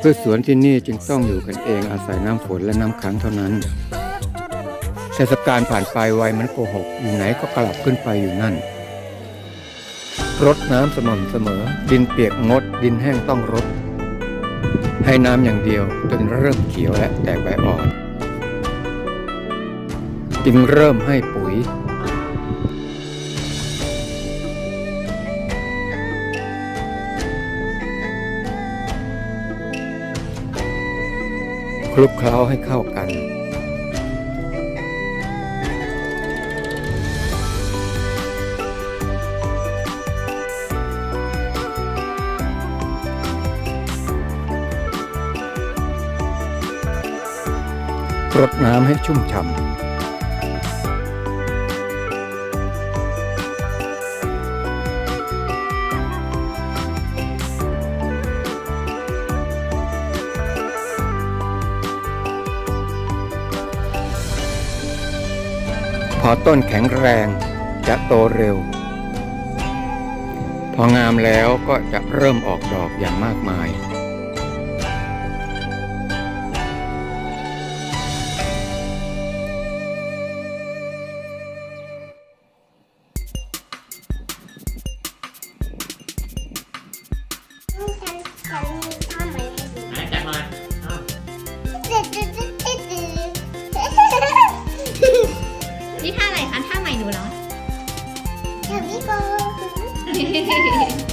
พืชสวนที่นี่จึงต้องอยู่กันเองอาศัยน้ำฝนและน้ำค้างเท่านั้นเทศกาลผ่านไปไวมันโกหกอยู่ไหนก็กลับขึ้นไปอยู่นั่น รดน้ำสม่ำเสมอ ดินเปียกงด ดินแห้งต้องรด ให้น้ำอย่างเดียวจนเริ่มเขียวและแตกใบอ่อน จึงเริ่มให้ปุ๋ย คลุกเคล้าให้เข้ากัน รดน้ำให้ชุ่มฉ่ำ พอต้นแข็งแรงจะโตเร็ว พองามแล้วก็จะเริ่มออกดอกอย่างมากมายฉัน นี่ท่า